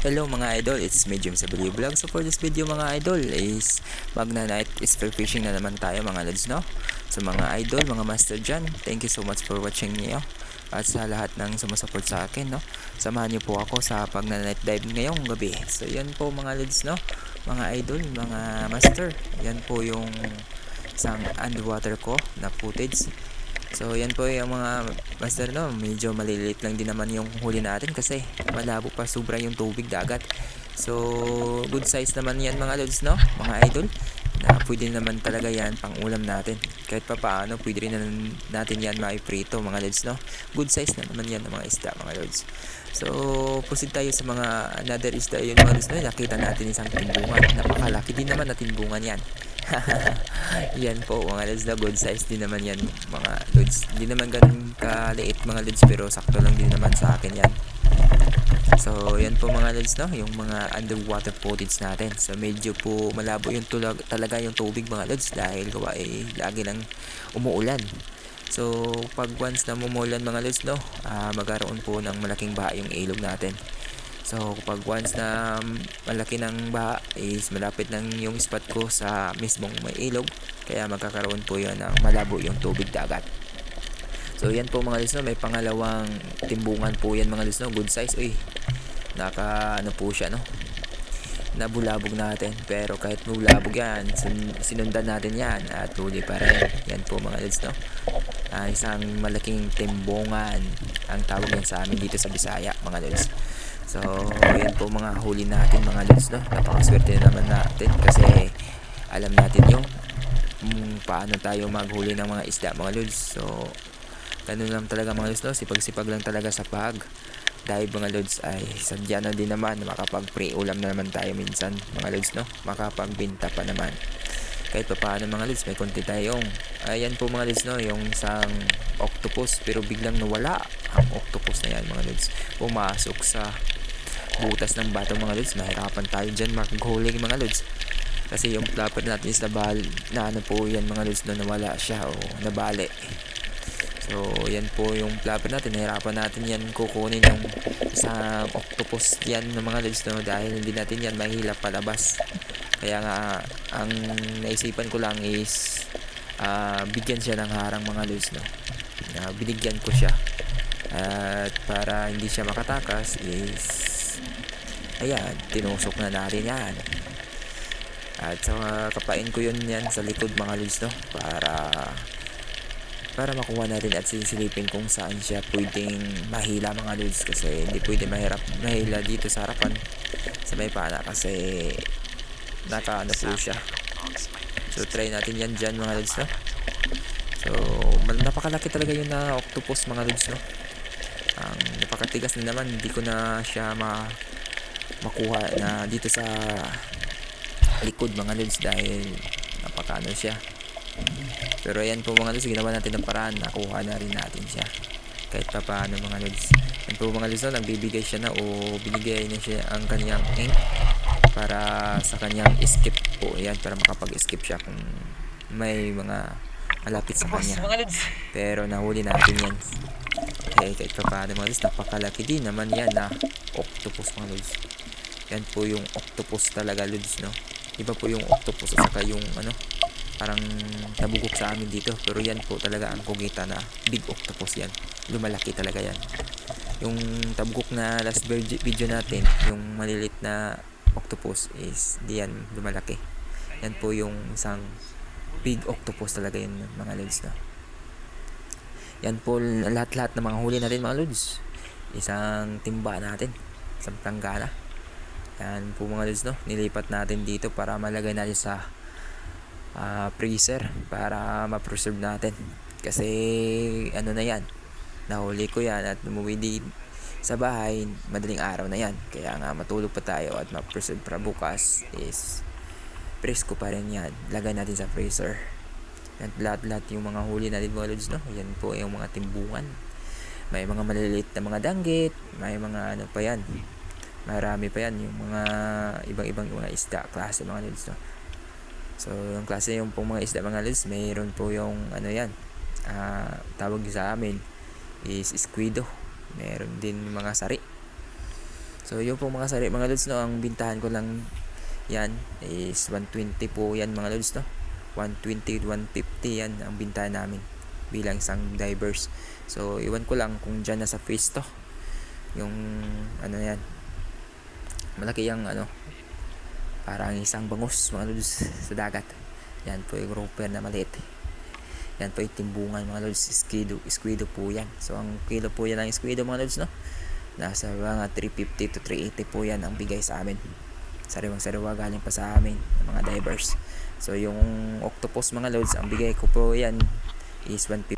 Hello mga idol, it's me James W Vlog. So for this video mga idol is magna night spear fishing na naman tayo mga lods no. So mga idol, mga master dyan, thank you so much for watching niyo at sa lahat ng sumusupport sa akin no. Samahan niyo po ako sa pag night dive ngayong gabi. So yan po mga lods no, mga idol, mga master. Yan po yung isang underwater ko na footage So yan po yung mga master no, medyo maliliit lang din naman yung huli natin kasi malabo pa sobra yung tubig dagat. So good size naman yan mga lods no, mga idol. Na pwede naman talaga yan pang ulam natin. Kahit pa paano pwede rin natin yan maiprito mga lods no. Good size na naman yan ng mga isda mga lods. So proceed tayo sa mga another isda yun mga lods no. Nakita natin isang timbungan. Napakalaki din naman na timbungan yan. yan po mga lods na good size din naman yan mga lods hindi naman ganun kaliit mga lods pero sakto lang din naman sa akin yan. So yan po mga lods no? Yung mga underwater footage natin. So medyo po malabo yung tulag, talaga yung tubig mga lods dahil gawa eh lagi lang umuulan. So pag once na mumulan mga lods no? Ah, magkaroon po ng malaking baha yung ilog natin So kapag once na malaki ng baha is malapit lang yung spot ko sa mismong may ilog kaya magkakaroon po yun ng malabo yung tubig dagat. So yan po mga lisno, may pangalawang timbungan po yan mga lisno, good size. Uy, naka ano po siya no. Nabulabog natin pero kahit bulabog yan, sin- sinundan natin yan at huli pa rin. Yan po mga lisno. Uh, isang malaking timbungan ang tawag yan sa amin dito sa Bisaya mga lods. So, yan po mga huli natin mga lods, no? Napakaswerte na naman natin kasi alam natin yung kung paano tayo maghuli ng mga isda mga lods. So, ganun lang talaga mga lods, no? Sipag-sipag lang talaga sa pag dive mga lods ay sadya na din naman makapag pre-ulam na naman tayo minsan mga lods, no? Makapagbinta pa naman kahit pa paano mga lods may konti tayong ayan po mga lods no yung isang octopus pero biglang nawala ang octopus na yan mga lods pumasok sa butas ng bato mga lods. Mahirapan tayo dyan maghuli mga lods. Kasi yung flapper natin is nabal na ano po yan mga lods no nawala siya o nabali. So yan po yung flapper natin. Nahirapan natin yan kukunin yung isang octopus yan ng mga lods no dahil hindi natin yan mahilap palabas. Kaya nga ang naisipan ko lang is uh, bigyan siya ng harang mga lods no. Uh, binigyan ko siya. At para hindi siya makatakas is ayan tinusok na natin yan. At sa uh, kapain ko yun yan sa likod mga lods no? Para para makuha natin at sisilipin kung saan siya pwedeng mahila mga lods kasi hindi pwede mahirap mahila dito sa harapan sa may pana kasi naka ano po siya. So try natin yan dyan mga lods no? So napakalaki talaga yun na octopus mga lods no? Ang napakatigas na naman hindi ko na siya ma makuha na dito sa likod mga lods dahil napakano siya. Pero ayan po mga lods ginawa natin ng paraan. Nakuha na rin natin siya. Kahit pa paano mga lods. Yan po mga lods no, nagbibigay siya na o binigay na siya ang kanyang ink para sa kanyang skip po. Yan para makapag-skip siya kung may mga malapit sa kanya. pero nahuli natin yan okay kahit pa paano mga lods napakalaki din naman yan na octopus mga lods. Yan po yung octopus talaga lods no? Iba po yung octopus at saka yung ano parang nabugok sa amin dito. Pero yan po talaga ang kugita na big octopus yan. Lumalaki talaga yan. Yung tabugok na last video natin yung malilit na octopus is diyan lumalaki. Yan po yung isang big octopus talaga yun mga lods no yan po lahat-lahat ng mga huli natin mga lods isang timba natin isang planggana yan po mga lods no nilipat natin dito para malagay natin sa uh, freezer para ma-preserve natin kasi ano na yan nahuli ko yan at umuwi din sa bahay, madaling araw na yan. Kaya nga matulog pa tayo at ma-preserve para bukas is presko pa rin yan. Lagay natin sa freezer. Yan lahat-lahat yung mga huli natin mga no? Yan po yung mga timbungan. May mga maliliit na mga danggit, may mga ano pa yan. Marami pa yan, yung mga ibang-ibang mga isda, klase mga lods, no? So, yung klase yung pong mga isda mga lods, mayroon po yung ano yan, uh, tawag sa amin is squido meron din mga sari So yung po mga sari mga lods no, ang bintahan ko lang yan is 120 po yan mga lods no. 120 150 yan ang bintahan namin bilang isang divers. So iwan ko lang kung dyan na sa face to. Yung ano yan. Malaki yung ano parang isang bangus mga lods sa dagat. Yan po yung grouper na maliit. Yan po yung timbungan mga lods. Squido, squido po yan. So ang kilo po yan ng squido mga lods no. Nasa mga 350 to 380 po yan ang bigay sa amin. Sariwang sariwa galing pa sa amin ng mga divers. So yung octopus mga lods, ang bigay ko po yan is 150